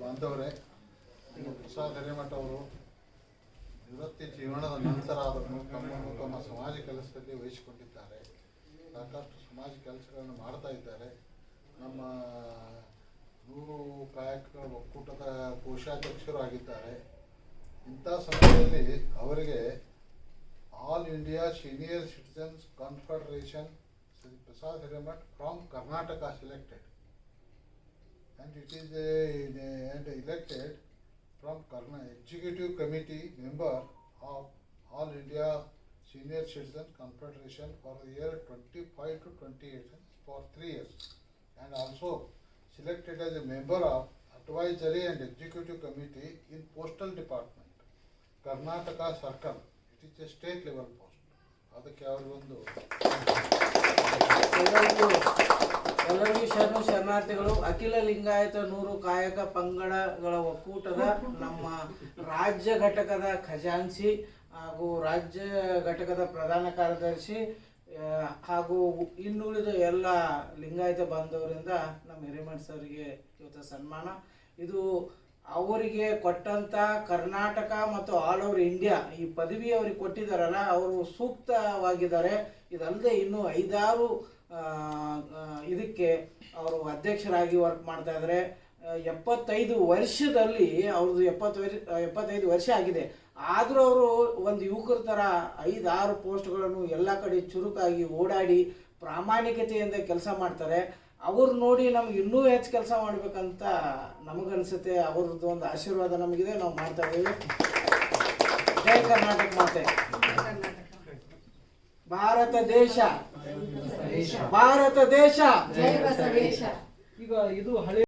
ಬಂದವರೇ ಉತ್ಸಾಹ ಹಿರೇಮಠ ಅವರು ನಿವೃತ್ತಿ ಜೀವನದ ನಂತರ ಆದರೂ ತಮ್ಮನ್ನು ತಮ್ಮ ಸಮಾಜ ಕೆಲಸದಲ್ಲಿ ವಹಿಸಿಕೊಂಡಿದ್ದಾರೆ. ಸಾಕಷ್ಟು ಸಮಾಜ ಕೆಲಸಗಳನ್ನು ಮಾಡ್ತಾ ಇದ್ದಾರೆ. ನಮ್ಮ ನೂರು ಕಾಯಕಗಳ ಒಕ್ಕೂಟದ ಕೋಶಾಧ್ಯಕ್ಷರು ಆಗಿದ್ದಾರೆ. ಇಂಥ ಸಮಯದಲ್ಲಿ ಅವರಿಗೆ All India Senior Citizens Confederation Shri Prasad Hiremath from Karnataka selected and it is and elected from ಕರ್ನಾ executive committee member of All India Senior Citizen Confederation for the year twenty-five to twenty-eight for three years. And also selected as a member of Advisory and Executive Committee in Postal Department, Karnataka Circle. It is a state level post. ಅದಕ್ಕೆ ಅವರಿಗೊಂದು ಎಲ್ಲರಿಗೂ ಎಲ್ಲರಿಗೂ ಶರಣು ಶರಣಾರ್ಥಿಗಳು ಅಖಿಲ ಲಿಂಗಾಯತ ನೂರು ಕಾಯಕ ಪಂಗಡಗಳ ಒಕ್ಕೂಟದ ನಮ್ಮ ರಾಜ್ಯ ಘಟಕದ ಖಜಾನ್ಸಿ ಹಾಗೂ ರಾಜ್ಯ ಘಟಕದ ಪ್ರಧಾನ ಕಾರ್ಯದರ್ಶಿ ಹಾಗೂ ಇನ್ನುಳಿದ ಎಲ್ಲ ಲಿಂಗಾಯತ ಬಾಂಧವರಿಂದ ನಮ್ಮ ಹಿರೇಮಠ ಸರ್ಗೆ ಇವತ್ತು ಸನ್ಮಾನ. ಇದು ಅವರಿಗೆ ಕೊಟ್ಟಂತ ಕರ್ನಾಟಕ ಮತ್ತು ಆಲ್ ಓವರ್ ಇಂಡಿಯಾ ಈ ಪದವಿ ಅವ್ರಿಗೆ ಕೊಟ್ಟಿದ್ದಾರಲ್ಲ, ಅವರು ಸೂಕ್ತವಾಗಿದ್ದಾರೆ. ಇದಲ್ಲದೆ ಇನ್ನೂ ಐದಾರು ಇದಕ್ಕೆ ಅವರು ಅಧ್ಯಕ್ಷರಾಗಿ ವರ್ಕ್ ಮಾಡ್ತಾ ಇದ್ದಾರೆ. ಎಪ್ಪತ್ತೈದು ವರ್ಷದಲ್ಲಿ ಅವ್ರದ್ದು ಎಪ್ಪತ್ತು ವರ್ಷ ಎಪ್ಪತ್ತೈದು ವರ್ಷ ಆಗಿದೆ. ಆದರೂ ಅವರು ಒಂದು ಯುವಕರ ಥರ ಐದಾರು ಪೋಸ್ಟ್ಗಳನ್ನು ಎಲ್ಲ ಕಡೆ ಚುರುಕಾಗಿ ಓಡಾಡಿ ಪ್ರಾಮಾಣಿಕತೆಯಿಂದ ಕೆಲಸ ಮಾಡ್ತಾರೆ. ಅವ್ರು ನೋಡಿ ನಮ್ಗೆ ಇನ್ನೂ ಹೆಚ್ಚು ಕೆಲಸ ಮಾಡಬೇಕಂತ ನಮಗನ್ಸುತ್ತೆ. ಅವ್ರದ್ದು ಒಂದು ಆಶೀರ್ವಾದ ನಮಗಿದೆ. ನಾವು ಮಾಡ್ತಾ ಇದ್ದೀವಿ. ಜೈ ಕರ್ನಾಟಕ ಮಾತೆ. ಭಾರತ ದೇಶ. ಭಾರತ ದೇಶ. ಈಗ ಇದು ಹಳೆ